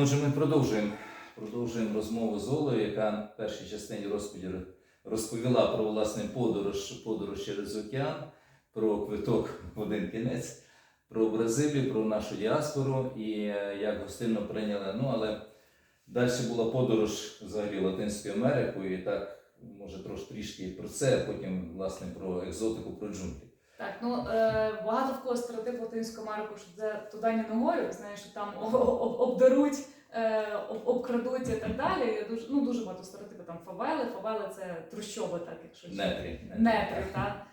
Отже, ми продовжуємо, продовжуємо розмову з Олею, яка в першій частині розповіді розповіла про власне подорож, подорож через океан, про квиток в один кінець, про Бразилію, про нашу діаспору і е, як гостинно прийняли. Ну, але далі була подорож взагалі в Латинську Америку, і так, може, трошки трішки про це, а потім, власне, про екзотику, про джунглі. Так, ну е, багато в кого стереотип Латинську Америку, що це туди ногою, знаєш, що там обдаруть, е, обкрадуть і так далі. Я дуже, ну, дуже багато стереотипів там фавели. Фавели це трущоби, так, якщо. Нетрі. Нетрі, так,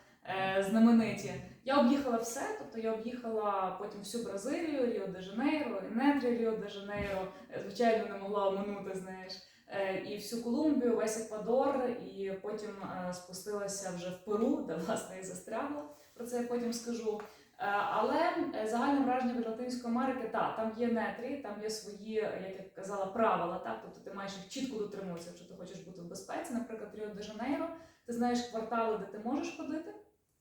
е, знамениті. Я об'їхала все, тобто я об'їхала потім всю Бразилію, Ріо де Жанейро, і нетрі Ріо де Жанейро. Е, Звичайно, не могла оминути, знаєш. Е, І всю Колумбію, весь Еквадор, і потім е, спустилася вже в Перу, де власне і застрягла. Про це я потім скажу. Е, Але е, загальне враження від Латинської Америки, так, там є нетрі, там є свої, як я казала, правила. Так, тобто ти маєш їх чітко дотримуватися, якщо ти хочеш бути в безпеці. Наприклад, Ріо де Жанейро, ти знаєш квартали, де ти можеш ходити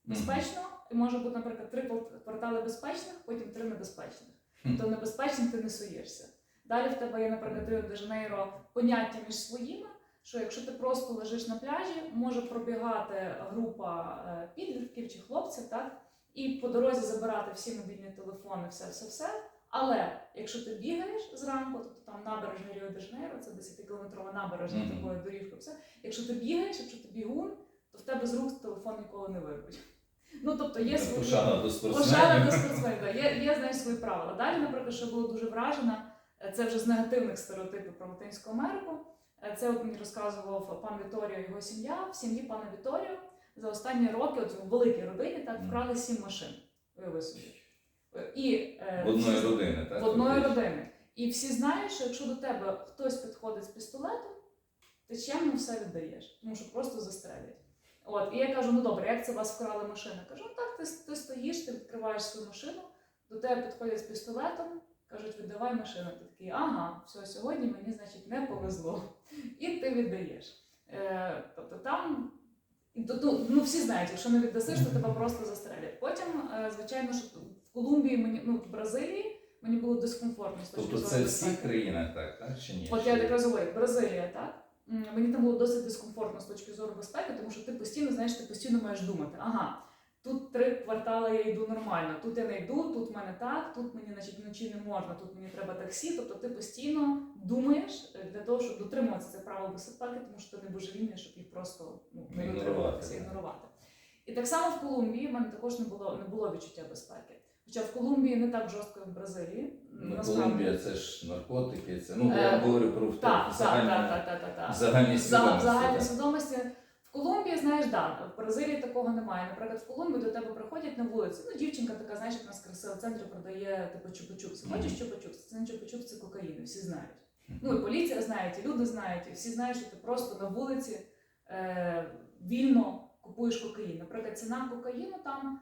безпечно, і може бути, наприклад, три квартали безпечних, потім три небезпечних. Мгм. То небезпечних ти не суєшся. Далі в тебе є, наприклад, Ріо де Жанейро поняття між своїми. Що якщо ти просто лежиш на пляжі, може пробігати група е, підлітків чи хлопців, так і по дорозі забирати всі мобільні телефони, все, все, все. Але якщо ти бігаєш зранку, тобто там набережна Ріо де Жанейро, це 10-кілометрова набережна Мгм. такою доріжкою, все. Якщо ти бігаєш, якщо ти бігун, то в тебе з рук телефон ніколи не вирвуть. Ну тобто є свої Пошана до спортсменів. Є, є знаєш, свої правила. Далі, наприклад, що було дуже вражена, е, це вже з негативних стереотипів про Латинську Америку. Е, Це от мені розказував пан Віторіо і його сім'я. В сім'ї пана Віторіо за останні роки, от в великій родині, так вкрали сім машин. Уяви собі. Е, І, е, В одної родини, так? в одної родини. І всі знають, що якщо до тебе хтось підходить з пістолетом, ти чемно все віддаєш, тому що просто застрелять. От, і я кажу: ну добре, як це у вас вкрали машину? Кажу, ну так, ти, ти стоїш, ти відкриваєш свою машину, до тебе підходять з пістолетом, кажуть, віддавай машину. Ти такий, ага, все, сьогодні мені, значить, не повезло. І ти віддаєш. Е, тобто там. то- Ну, всі знають, якщо не віддасиш, то тебе просто застрелять. Потім, е, звичайно, що в Колумбії мені ну в Бразилії мені було дискомфортно з точки Тобто це в всіх країнах так, так? Чи ні? От я якраз говорю, Бразилія, так? Мені там було досить дискомфортно з точки зору безпеки, тому що ти постійно знаєш, ти постійно маєш думати, ага, тут три квартали я йду нормально, тут я не йду, тут в мене так, тут мені значить вночі не можна, тут мені треба таксі. Тобто ти постійно думаєш е, для того, щоб дотримуватися цих правил безпеки, тому що ти не божевільний, щоб їх просто ну, не дотримуватися, ігнорувати. І так само в Колумбії в мене також не було не було відчуття безпеки. Хоча в Колумбії не так жорстко, як в Бразилії. Ну. Колумбія це ж наркотики, це ну Е, я говорю про загальні За- свідомості. загальні свідомості. Колумбії, знаєш, да, в Бразилії такого немає. Наприклад, в Колумбії до тебе приходять на вулиці. Ну, дівчинка така, знаєш, як у нас красива в центрі продає типу чупа-чупси. Хочеш Мгм. чупа-чупс? Це не чупа-чупс, це кокаїн, всі знають. Ну і поліція знає, і люди знають, і всі знають, що ти просто на вулиці е, вільно купуєш кокаїн. Наприклад, ціна кокаїну там,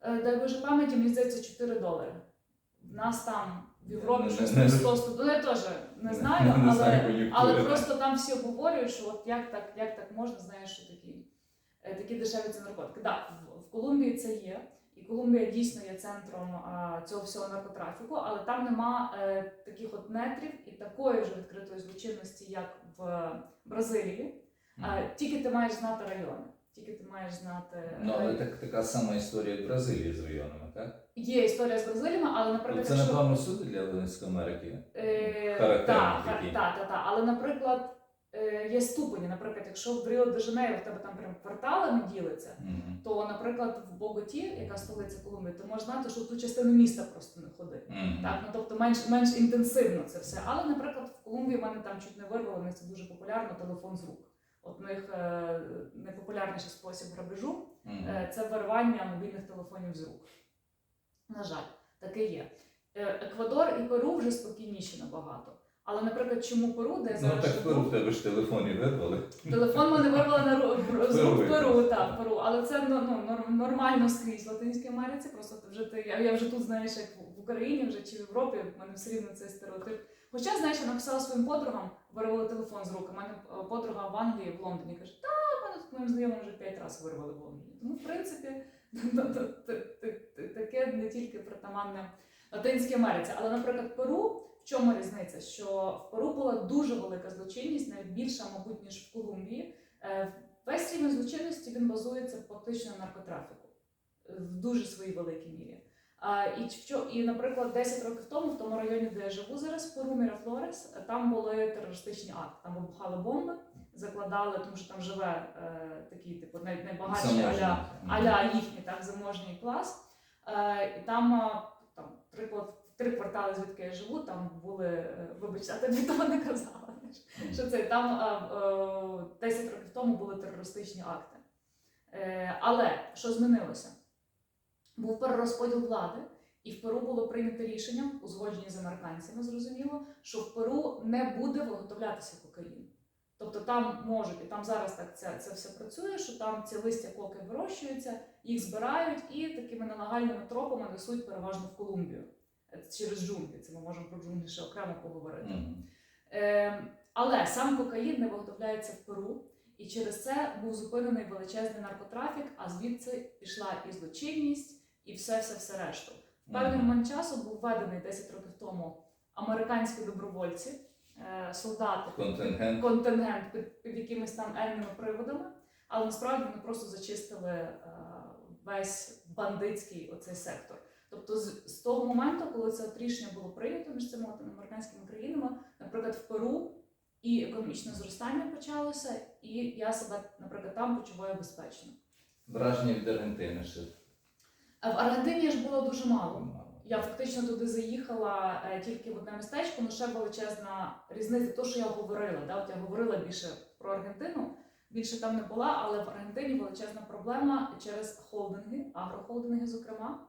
е, дай Боже пам'яті, мені здається, 4 долари. В нас там Європі Не- щось не- там 100 100 ну, я теж не знаю, Не але, знаю кон'юнктури, але так. просто там всі обговорюють, що от як так, як так можна, знаєш, що такі, е, такі дешеві ці наркотики. Так, в, в Колумбії це є. І Колумбія дійсно є центром а, цього всього наркотрафіку, але там нема е, таких от нетрів і такої вже відкритої злочинності, як в Бразилії. А, Мгм. тільки ти маєш знати райони, тільки ти маєш знати. Ну, але так, така сама історія як в Бразилії з районами, так? Є історія з Бразиліями, але, Ну, наприклад, це, якщо... напевно, суди для Латинської Америки. Е, Так, так, так, так. Але, наприклад, е, є ступені. Наприклад, якщо в Ріо де Жанейро в тебе там прям кварталами ділиться, Мгм. то, наприклад, в Боготі, яка столиця Колумбії, ти можеш знати, що в ту частину міста просто не ходи. Мгм. Так, ну тобто менш менш інтенсивно це все. Але, наприклад, в Колумбії в мене там чуть не вирвало, це дуже популярно телефон з рук. От в них е, найпопулярніший спосіб грабежу Е, це вирвання мобільних телефонів з рук. На жаль, таке є. Е, Еквадор і Перу вже спокійніші набагато. Але, наприклад, чому Перу, де Ну зараз так живу, Перу в тебе ж телефон і вирвали. телефон мене вирвали на рук Перу. Так, Перу. Але це ну, ну, нормально скрізь в Латинській Америці. Просто вже ти, я, вже тут, знаєш, як в Україні вже чи в Європі, в мене все рівно цей стереотип. Хоча, знаєш, я написала своїм подругам, вирвали телефон з рук. У мене е, подруга в Англії, в Лондоні каже, та мене тут моїм знайомим вже п'ять разів вирвали в Лондоні. Тому, в принципі, таке не тільки притаманне Латинській Америці. Але, наприклад, Перу, в чому різниця? Що в Перу була дуже велика злочинність, навіть більша, мабуть, ніж в Колумбії. Е, Весь рівень злочинності він базується фактично на наркотрафіку е, в дуже своїй великій мірі. І, що, і, наприклад, 10 років тому, в тому районі, де я живу зараз, Перу Мірафлорес, там були терористичні акти. Там вибухали бомби, закладали, тому що там живе е, такий, типу, най, найбагатший аля, аля їхній так заможній клас. Е, і там, е, там три, три квартали, звідки я живу, там були, е, вибачте, а тобі того не казала. Що це там е, е, 10 років тому були терористичні акти. Е, але що змінилося? Був перерозподіл влади, і в Перу було прийнято рішення, узгоджені з американцями, зрозуміло, що в Перу не буде виготовлятися кокаїн. Тобто там можуть, і там зараз так це, це все працює, що там ці листя коки вирощуються, їх збирають і такими нелегальними тропами несуть переважно в Колумбію Е, через джунглі. Це ми можемо про джунглі ще окремо поговорити. Мгм. Е, але сам кокаїн не виготовляється в Перу, і через це був зупинений величезний наркотрафік, а звідси пішла і злочинність, і все, все, все решту. В певний момент часу був введений 10 років тому американські добровольці, е, солдати, Контингент. контингент під, під якимись там енними приводами, але насправді вони просто зачистили е, весь бандитський оцей сектор. Тобто, з, з того моменту, коли це рішення було прийнято між цими латиноамериканськими країнами, наприклад, в Перу і економічне зростання почалося, і я себе, наприклад, там почуваю безпечно. Враження від Аргентини ще А в Аргентині ж було дуже мало. Я фактично туди заїхала е, тільки в одне містечко, але ще величезна різниця, то, що я говорила. Да? От я говорила більше про Аргентину, більше там не була, але в Аргентині величезна проблема через холдинги, агрохолдинги, зокрема.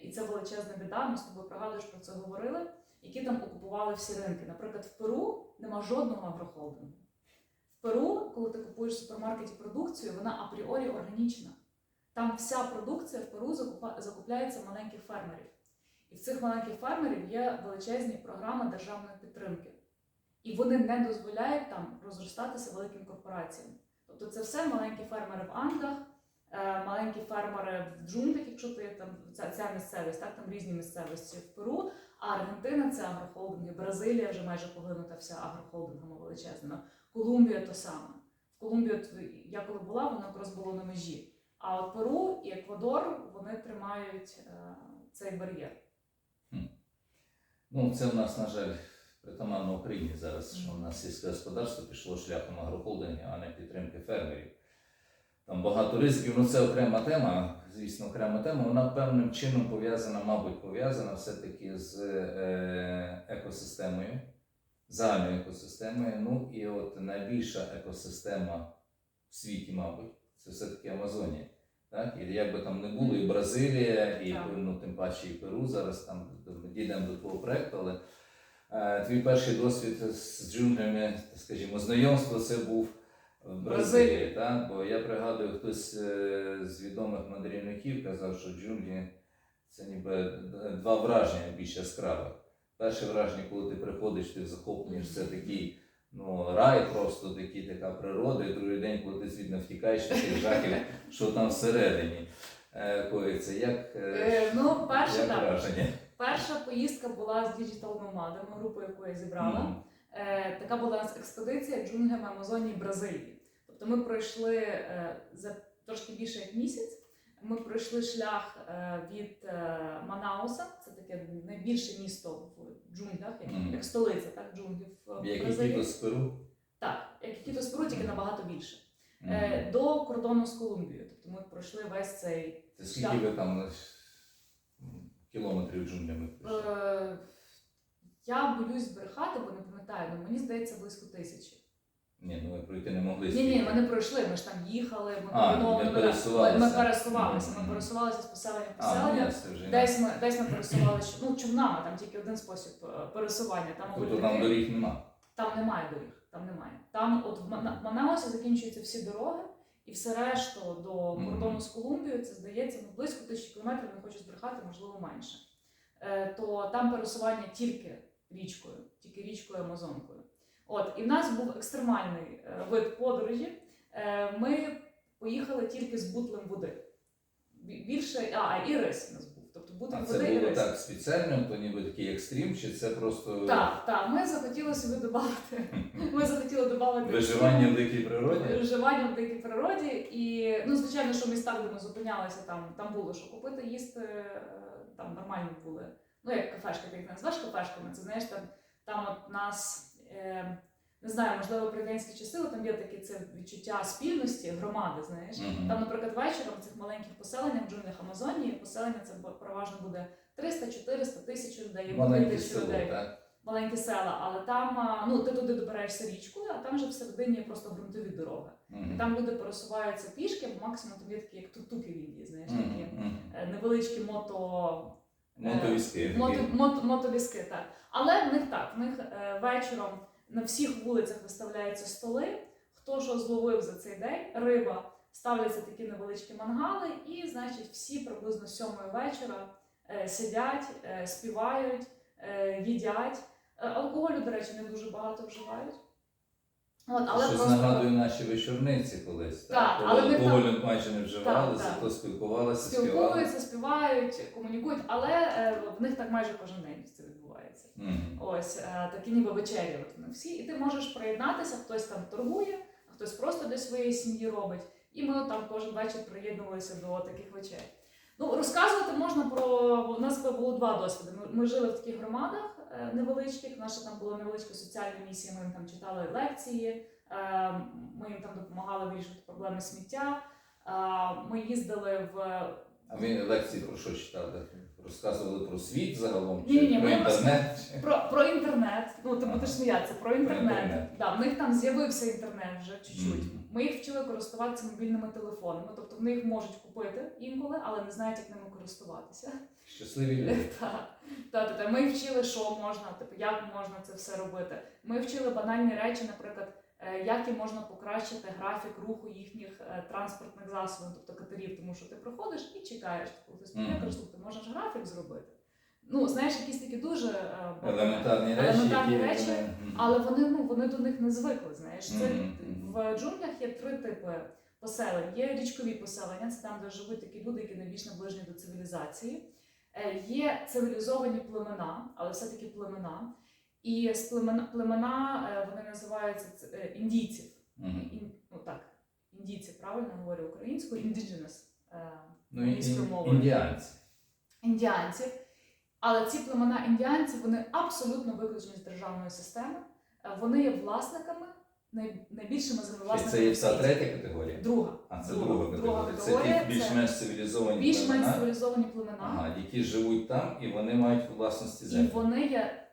І це величезна біда. Ми з тобою пригадуєш про це говорили, які там окупували всі ринки. Наприклад, в Перу нема жодного агрохолдингу. В Перу, коли ти купуєш в супермаркеті продукцію, вона апріорі органічна. Там вся продукція в Перу закупляється маленьких фермерів. І в цих маленьких фермерів є величезні програми державної підтримки. І вони не дозволяють там розростатися великим корпораціям. Тобто це все маленькі фермери в Андах, е, маленькі фермери в джунглях, якщо ти там ця, ця місцевість, так там різні місцевості в Перу. А Аргентина це агрохолдинги, Бразилія вже майже поглинута вся агрохолдингами величезними. Колумбія то саме. В Колумбії, от я коли була, воно якраз було на межі. А от Перу і Еквадор вони тримають е, цей бар'єр. Ну, це в нас, на жаль, притаманно Україні зараз, що в нас сільське господарство пішло шляхом агрохолдингів, а не підтримки фермерів. Там багато ризиків, ну це окрема тема, звісно, окрема тема. Вона певним чином пов'язана, мабуть, пов'язана все-таки з е, екосистемою, загальною екосистемою. Ну і от найбільша екосистема в світі, мабуть, це все-таки Амазонія. Так? І як би там не було, і Бразилія, і ну, тим паче і Перу зараз там дійдемо до твого проекту, але е, твій перший досвід з джунглями, скажімо, знайомство це був в Бразилії. Так? Бо я пригадую, хтось е, з відомих мандрівників казав, що джунглі це ніби два враження більш яскравих. Перше враження, коли ти приходиш, ти захоплюєш, це такий ну, рай, просто такий, така природа, і другий день, коли ти звідно втікаєш, ти тих жахів, що там всередині е, коїться. Як, е, Е, ну, перше як так. враження? Перша поїздка була з Digital Nomadами, групою, яку я зібрала. Мгм. Е, така була у нас експедиція джунглями Амазонії Бразилії. Тобто ми пройшли е, за трошки більше як місяць. Ми пройшли шлях е, від е, Манауса, це таке найбільше місто в джунглях, як, Мгм. як столиця так, джунглів в Як Бразилії. які Перу? Так, як Кіто Спру, тільки набагато більше. Е, до кордону з Колумбією. Тобто ми пройшли весь цей Це скільки ви там кілометрів джунглями пройшли? Е, я боюсь брехати, бо не пам'ятаю, але мені здається близько тисячі. Ні, ну ви пройти не могли. Ні, ні, ми не пройшли, ми ж там їхали, ми А, ну, ну, пересувалися. Ми, ми пересувалися, ми пересувалися з поселення в А, ну, поселення. ясно, вже Десь ми, десь ми пересувалися, ну, човнами, там тільки один спосіб е, пересування. Там, Тобто там доріг нема. там немає доріг, там немає. Там от в Мана- Манаусі закінчуються всі дороги, і все решту до кордону з Колумбією, це здається ну, близько тисячі кілометрів, не хочу збрехати, можливо, менше. Е, то там пересування тільки річкою, тільки річкою Амазонкою. От, і в нас був екстремальний е, вид подорожі. Е, ми поїхали тільки з бутлем води. Більше, а, і рис у нас був. Тобто бути А це води і було рис. так спеціально, то ніби такий екстрім, чи це просто Так, так, ми захотіли собі додати. Ми захотіли додати виживання в дикій природі? виживання в дикій природі. І ну, звичайно, що в містах, де ми зупинялися, там, там було що купити, їсти, е, там нормальні були. Ну, як кафешки, ти їх називаєш кафешками, це знаєш, там, там от нас. Е, не знаю, можливо, при радянські часи там є таке це відчуття спільності, громади, знаєш. Мгм. Там, наприклад, вечором в цих маленьких поселеннях в джунглях Амазонії поселення це переважно буде 300, 400, тисячу людей, тисячу людей. так? Маленькі села, але там ну ти туди добираєшся річкою, а там же всередині просто ґрунтові дороги. І там люди пересуваються пішки, або максимум там є такі як тук-туки в Індії, знаєш, такі мгм. е, невеличкі мото, Мотовізки. мото, мото, мотовізки. Так. Але в них так, в них е, вечором на всіх вулицях виставляються столи. Хто що зловив за цей день, риба, ставляться такі невеличкі мангали, і, значить, всі приблизно сьомої вечора е, сидять, е, співають, е, їдять. Е, Алкоголю, до речі, не дуже багато вживають. От, але Щось просто нагадує наші вечорниці колись. Так, Коли але ми там- майже не вживалися, Так, так. то спілкувалися, спілкуються, співають, комунікують, але е, в них так майже кожен день це відбувається. Мгм. Ось е, такі ніби вечері от вони всі, і ти можеш приєднатися, хтось там торгує, а хтось просто для своєї сім'ї робить. І ми там кожен вечір приєднувалися до таких вечер. Ну, розказувати можна про у нас було два досвіди. Ми, ми жили в таких громадах невеличких. Наша там була невеличка соціальна місія. Ми їм там читали лекції, е, ми їм там допомагали вирішувати проблеми сміття. Е, ми їздили в А ви лекції про що читали? Розказували про світ загалом? Чи ми про інтернет? Про, про інтернет. Ну ти Ага. будеш сміятися про інтернет. інтернет. Да, в них там з'явився інтернет вже чуть-чуть. Мгм. Ми їх вчили користуватися мобільними телефонами. Тобто вони їх можуть купити інколи, але не знають, як ними користуватися. Щасливі люди. Так, та, та, та. Ми вчили, що можна, типу, як можна це все робити. Ми вчили банальні речі, наприклад, е, як і можна покращити графік руху їхніх е, транспортних засобів, тобто катерів, тому що ти проходиш і чекаєш. Каже, «Слухай, ти можеш графік зробити. Ну, знаєш, якісь такі дуже е, Елементарні речі, Елементарні які речі, але вони ну вони до них не звикли. Знаєш, це в джунглях є три типи поселень. Є річкові поселення, це там, де живуть такі люди, які найбільш наближені до цивілізації. Е, Є цивілізовані племена, але все-таки племена. І з племена, племена вони називаються е, індійців. Ін, ну так, індійці, правильно говорю українською, indigenous. е, Ну, мовою. індіанці. індіанців. Але ці племена індіанців вони абсолютно виключені з державної системи. Вони є власниками, най- найбільшими Чи це є в та світі. третя категорія? Друга. А це Друга. категорія. Це ті більш-менш цивілізовані Більш-менш племена, цивілізовані племена. ага, які живуть там і вони мають у власності І землю. вони є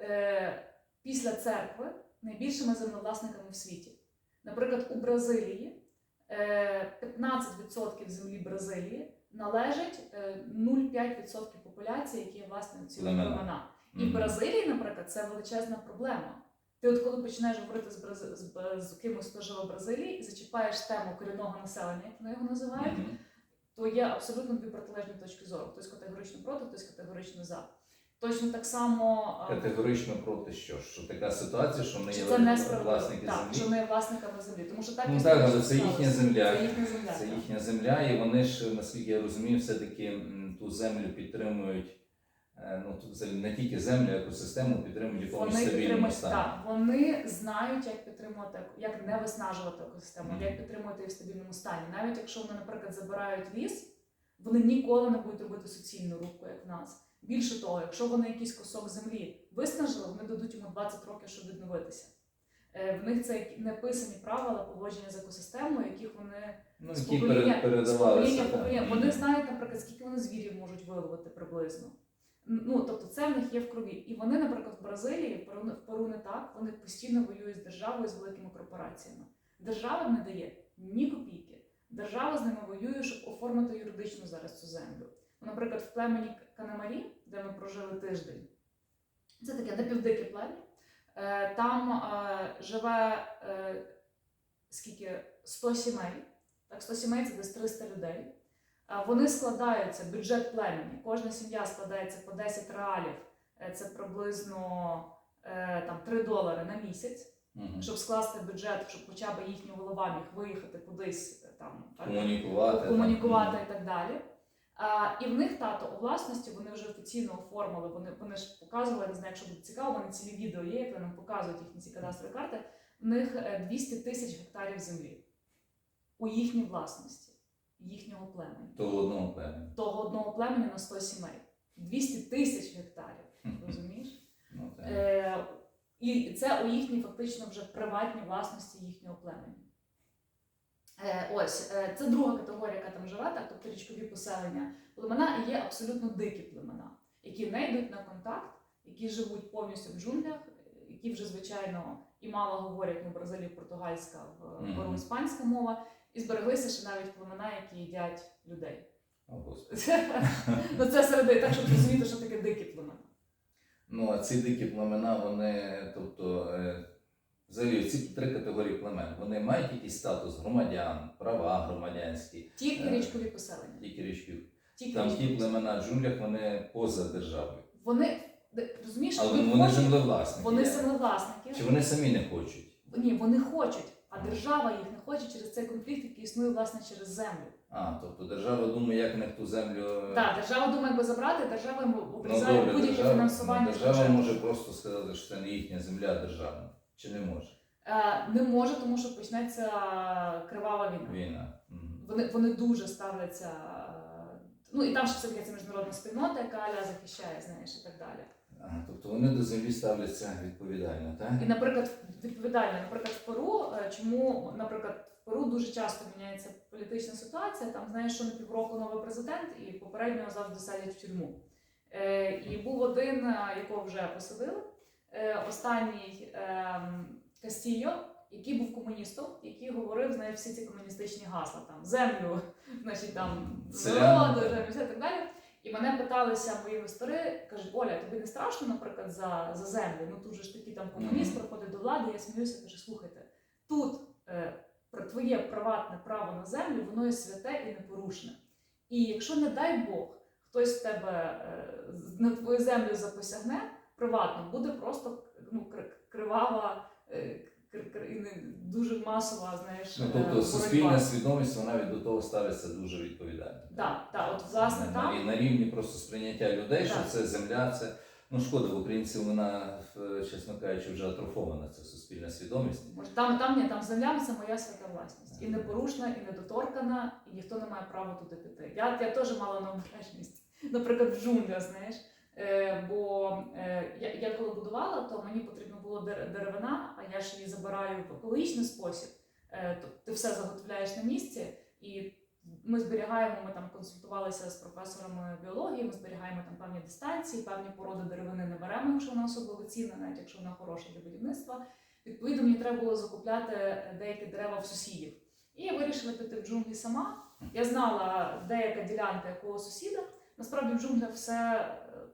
е, після церкви найбільшими землевласниками в світі. Наприклад, у Бразилії е, 15% землі Бразилії належить е, 0,5% популяції, які є власне ці Племена. племена. І в Мгм. Бразилії, наприклад, це величезна проблема. Ти от коли починаєш говорити з, Брази... з, Б- з кимось, хто живе в Бразилії, і зачіпаєш тему корінного населення, як вони його називають, то є абсолютно дві протилежні точки зору. Хтось категорично проти, хтось категорично за. Точно так само е, Категорично проти що? Що така ситуація, що вони є власники Так, що землі? вони є власниками землі. Тому що так Ну історично так, але це їхня земля. Це їхня земля. Це їхня земля, і вони ж, наскільки я розумію, все-таки ту землю підтримують. Е, Ну, тут взагалі не тільки землю, екосистему підтримують якомусь Вони стабільному стані. так, вони знають, як підтримувати, як не виснажувати екосистему, Мгм. як підтримувати її в стабільному стані. Навіть якщо вони, наприклад, забирають ліс, вони ніколи не будуть робити суцільну рубку, як в нас. Більше того, якщо вони якийсь кусок землі виснажили, вони дадуть йому 20 років, щоб відновитися. Е, В них це як неписані правила поводження з екосистемою, яких вони Ну, з покоління, пере- з покоління покоління. Вони знають, наприклад, скільки вони звірів можуть виловити приблизно. Ну, тобто це в них є в крові. І вони, наприклад, в Бразилії, в Перу, не так, вони постійно воюють з державою, з великими корпораціями. Держава не дає ні копійки. Держава з ними воює, щоб оформити юридично зараз цю землю. Ну, Наприклад, в племені Канамарі, де ми прожили тиждень, це таке напівдике плем'я. Е, Там е, живе е, скільки 100 сімей. Так, 100 сімей це десь 300 людей. Вони складаються, бюджет племені. Кожна сім'я складається по 10 реалів. Е, Це приблизно е, там, 3 долари на місяць, Мгм. щоб скласти бюджет, щоб хоча б їхній голова міг виїхати кудись е, там так, Комунікувати. так. і так далі. А, і в них тато у власності вони вже офіційно оформили. Вони, вони ж показували, не знаю, якщо буде цікаво, в мене цілі відео є, як вони нам показують їхні ці кадастрові карти. В них е, 200 тисяч гектарів землі у їхній власності, їхнього племені. Того одного племені. Того одного племені на 100 сімей. 200 тисяч гектарів. Розумієш? Ну, так. Е, і це у їхній фактично вже приватній власності їхнього племені. Е, ось, е, це друга категорія, яка там живе, так, тобто річкові поселення. Племена і є абсолютно дикі племена, які не йдуть на контакт, які живуть повністю в джунглях, які вже, звичайно, і мало говорять на Бразилії португальська, в пору іспанська мова, і збереглися ще навіть племена, які їдять людей. Ну це середи, так щоб розуміти, що таке дикі племена. Ну, а ці дикі племена, вони, тобто, е, взагалі ці три категорії племен, вони мають якийсь статус громадян, права громадянські, Тільки Е, річкові поселення. тільки річків. Тільки Там річкові ті племена в джунглях, вони поза державою. Вони розумієш, Але вони, вони землевласники. вони землевласники. Чи вони самі не хочуть? Ні, вони хочуть, а держава їх не хоче через цей конфлікт, який існує власне через землю. А, тобто держава думає, як них ту землю. е, Так, держава думає, якби забрати, держава йому ну, обрізає добре, будь-яке фінансування. ну, держава може просто сказати, що це не їхня земля державна. Чи не може? Е, не може, тому що почнеться кривава війна. Війна. Мгм. Вони, вони дуже ставляться. е, Ну і там ще все таки це міжнародна спільнота, яка Аля захищає, знаєш, і так далі. Тобто вони до землі ставляться відповідально, так? І, наприклад, відповідально, наприклад, в Перу, е, чому, наприклад, в Перу дуже часто міняється політична ситуація. Там знаєш, що на півроку новий президент, і попереднього завжди садять в тюрму. Е, і був один, е, якого вже посадили. Останній е, Кастійо, який був комуністом, який говорив знаєш, всі ці комуністичні гасла там землю, значить там землю, все так далі. І мене питалися мої інвестори, кажуть, Оля, тобі не страшно, наприклад, за, за землю? Ну тут же ж такий там комуніст приходить до влади, я сміюся, кажу, слухайте, тут е, твоє приватне право на землю, воно є святе і непорушне. І якщо, не дай Бог, хтось в тебе е, на твою землю запосягне приватно, буде просто ну, кривава. е, і не- дуже масова, знаєш, Ну, е, тобто боротьба. суспільна свідомість вона навіть до того ставиться дуже відповідально. Так, так, от власне на, там. на, на рівні просто сприйняття людей, що це земля, це ну шкода, в українців вона, е, чесно кажучи, вже атрофована ця суспільна свідомість. Може, там, там ні, там земля це моя свята власність. І непорушна, і недоторкана, і ніхто не має права туди піти. Я, я теж мала необережність. Наприклад, в джунглях, знаєш. Е, бо е, я, коли будувала, то мені потрібно було дер- деревина, а я ж її забираю в екологічний спосіб. Е, то ти все заготовляєш на місці, і ми зберігаємо, ми там консультувалися з професорами біології, ми зберігаємо там певні дистанції, певні породи деревини не беремо, якщо вона особливо цінна, навіть якщо вона хороша для будівництва. Відповідно, мені треба було закупляти деякі дерева в сусідів. І я вирішила піти в джунглі сама. Я знала деяка ділянка якого сусіда. Насправді в джунглях все,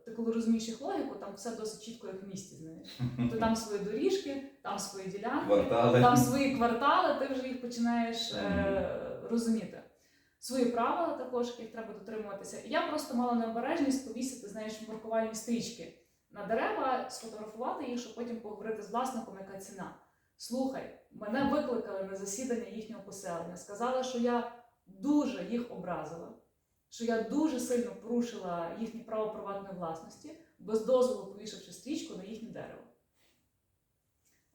ти коли розумієш їх логіку, там все досить чітко, як в місті, знаєш. То там свої доріжки, там свої ділянки, Квартали. там свої квартали, ти вже їх починаєш е, розуміти. Свої правила також, яких треба дотримуватися. І я просто мала необережність повісити, знаєш, маркувальні стрічки на дерева, сфотографувати їх, щоб потім поговорити з власником, яка ціна. Слухай, мене викликали на засідання їхнього поселення. Сказали, що я дуже їх образила, що я дуже сильно порушила їхнє право приватної власності, без дозволу повішавши стрічку на їхнє дерево.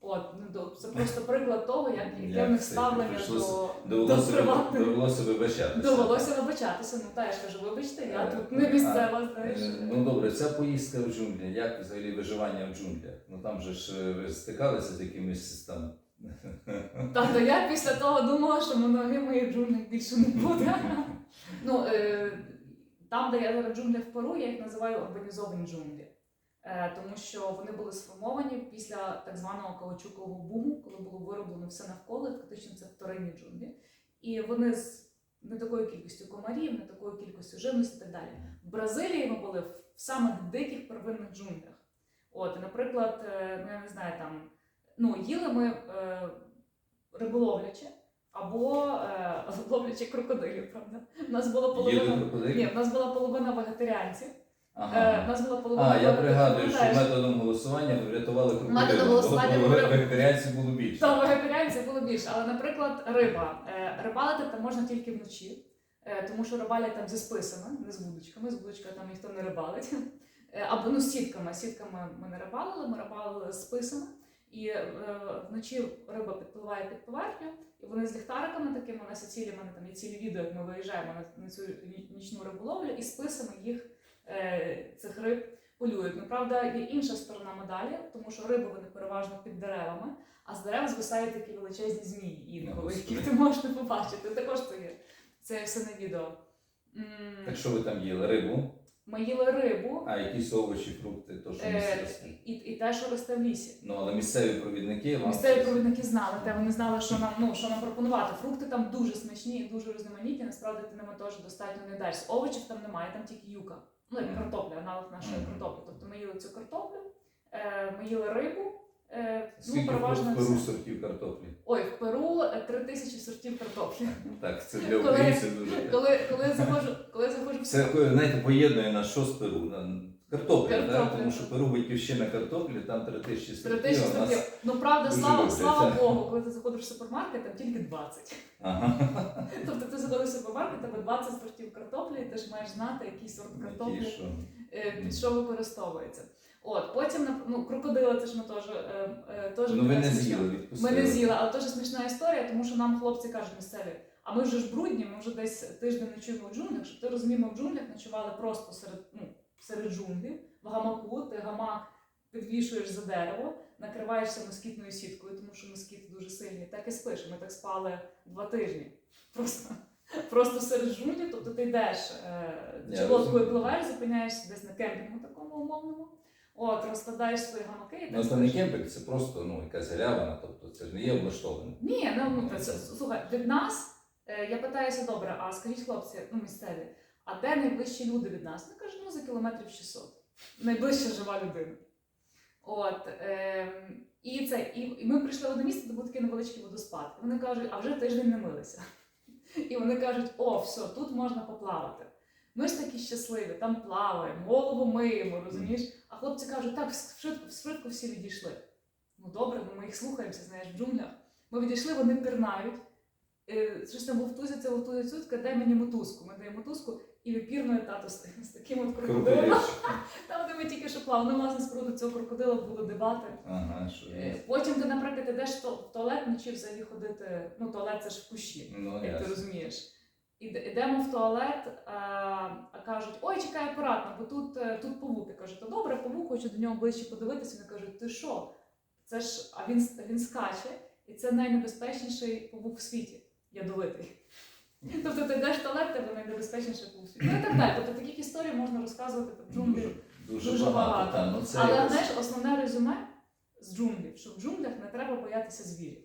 От, ну, це просто приклад того, як яке Як в них ставлення до, Довелося, до приватної. довелося вибачатися. Довелося вибачатися. Ну та я ж кажу, вибачте, я Е, тут не місцева, знаєш. Е, Ну добре, ця поїздка в джунглі, як взагалі виживання в джунглях? Ну там же ж е, ви стикалися з якимись там. Тобто я після того думала, що ноги мої в джунглях більше не буде. Ну, е, там, де я в джунглях в Перу, я їх називаю урбанізовані джунглі. Е, тому що вони були сформовані після так званого каучукового буму, коли було вироблено все навколо, фактично це вторинні джунглі. І вони з не такою кількістю комарів, не такою кількістю живності і так далі. В Бразилії ми були в самих диких первинних джунглях. От, наприклад, е, ну я не знаю, там ну, їли ми е, риболовляче або е, ловляче крокодилів, правда? У нас була половина. Ні, в нас була половина вегетаріанців. Е, в Ага. нас була половина. А, я пригадую, що методом голосування ви врятували крокодилів. Методом голосування Бо вегетаріанців було більше. Та вегетаріанців було більше. Але, наприклад, риба. Е, Рибалити там можна тільки вночі. Е, тому що рибалять там зі списами, не з вудочками. З вудочкою там ніхто не рибалить. Е, або ну, з сітками. Сітками ми не рибалили, ми рибалили з списами. І е, вночі риба підпливає під поверхню, і вони з ліхтариками такими, у нас цілі, мене там є цілі відео, як ми виїжджаємо на, на цю нічну риболовлю, і списами їх е, цих риб полюють. Ну, правда, є інша сторона медалі, тому що риби вони переважно під деревами, а з дерев звисають такі величезні змії інколи, Господи. яких ти можеш не побачити. Також це є. Це все на відео. Так що ви там їли рибу, Ми їли рибу а якісь овочі, фрукти, то що е, місце. і, і те, що росте в лісі. Ну, але місцеві провідники вам. Місцеві провідники знали, те вони знали, що нам ну що нам пропонувати. Фрукти там дуже смачні і дуже різноманітні. Насправді ти ними теж достатньо не дасть. Овочів там немає, там тільки юка. Ну як картопля, аналог нашої картоплі. Тобто ми їли цю картоплю, е, ми їли рибу. Е, ну, переважно в Перу все. сортів картоплі? Ой, в Перу три тисячі сортів картоплі. Так, це для Коли- українців дуже. Коли, коли я заходжу, коли я заходжу в Це знаєте, поєднує нас що з Перу? На- Картопля, да? тому що. Перу батьківщина картоплі, там 3000 Три сортів, тисячі а у нас... сортів. Ну правда, дуже слава, люблять, слава так. Богу, коли ти заходиш в супермаркет, там тільки 20. Ага. Тобто ти заходиш в супермаркет, тебе 20 сортів картоплі, і ти ж маєш знати, який сорт картоплі що... е, під що використовується. От, потім ну, крокодили, це ж ми теж, е, е, теж Ну ви не з'їли, Ми не з'їли, але теж смішна історія, тому що нам хлопці кажуть місцеві, а ми вже ж брудні, ми вже десь тиждень ночуємо в джунглях, щоб ти розумів, ми в джунглях ночували просто серед, ну, серед джунглів, в гамаку, ти гамак підвішуєш за дерево, накриваєшся москітною сіткою, тому що москіти дуже сильні, так і спиш. Ми так спали два тижні. Просто, просто серед джунглів, тобто ти йдеш е, пливаєш, зупиняєшся десь на кемпінгу такому умовному. От, розкладаєш свої гамаки і Ну це не кемпінг, це просто ну, якась галявина, тобто це ж не є облаштовано. Ні, ну ну, це, слухай, від нас е, я питаюся добре, а скажіть, хлопці, ну місцеві, а де найближчі люди від нас? Ну кажуть, ну за кілометрів 600. Найближча жива людина. От, е, і, це, і, і ми прийшли в одне місце, де був такий невеличкий водоспад. Вони кажуть, а вже тиждень не милися. І вони кажуть, о, все, тут можна поплавати. Ми ж такі щасливі, там плаваємо, голову миємо, розумієш? А хлопці кажуть, так, швидко, швидко всі відійшли. Ну добре, ми їх слухаємося, знаєш, в джунглях. Ми відійшли, вони пірнають. Е, Щось там вовтузяться, вовтузять сутка, дай мені мотузку. Ми даємо мотузку і випірною тато з, з таким от крокодилом. Там, де ми тільки що плавали, ну, власне, з приводу цього крокодила було дебати. Ага, що Е, є. Потім ти, наприклад, ідеш в туалет вночі взагалі ходити. Ну, туалет це ж в кущі, Ну, як ти розумієш. Іде- Ідемо в туалет, а, а кажуть, ой, чекай акуратно, бо тут, е, тут павук. Я кажу, то добре, павук, хочу до нього ближче подивитися. Вони кажуть, ти що? Це ж, а він, він скаче, і це найнебезпечніший павук в світі, ядовитий. Тобто ти йдеш в туалет, тебе найнебезпечніший павук в світі. Ну і так далі. Тобто таких історій можна розказувати про джунглі. Дуже, дуже, багато. Та, ну, це Але якось- знаєш, основне резюме з джунглів, що в джунглях не треба боятися звірів.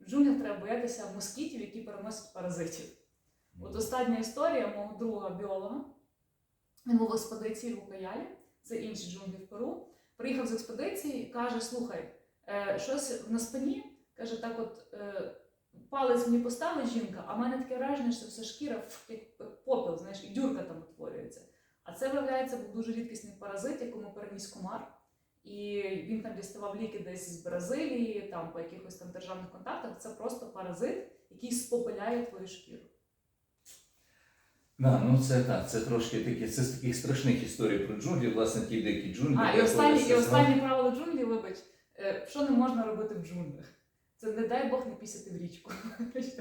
В джунглях треба боятися москітів, які переносять паразитів. От остання історія мого друга біолога. Він був в експедиції в Укаялі, це інші джунглі в Перу. Приїхав з експедиції і каже: слухай, е, щось на спині, каже, так от е, палець мені поставить жінка, а в мене таке враження, що вся шкіра як попіл, знаєш, і дюрка там утворюється. А це, виявляється, був дуже рідкісний паразит, якому переніс комар. І він там діставав ліки десь з Бразилії, там по якихось там державних контактах. Це просто паразит, який спопиляє твою шкіру. Да, ну це так, це трошки такі, це з таких страшних історій про джунглі, власне, ті дикі джунглі. А, і де останні, і сезон. останні правило джунглі, вибач, е, що не можна робити в джунглях? Це не дай Бог не пісяти в річку.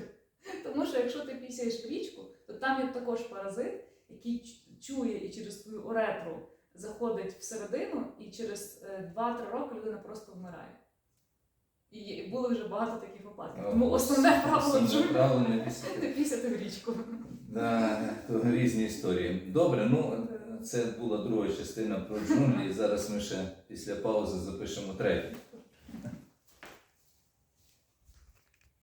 Тому що якщо ти пісяєш в річку, то там є також паразит, який чує і через твою уретру заходить всередину, і через е, 2-3 роки людина просто вмирає. І було вже багато таких випадків. Тому основне правило правило не пісяти в річку. Да, різні історії. Добре, ну це була друга частина про джунглі. Зараз ми ще після паузи запишемо третю.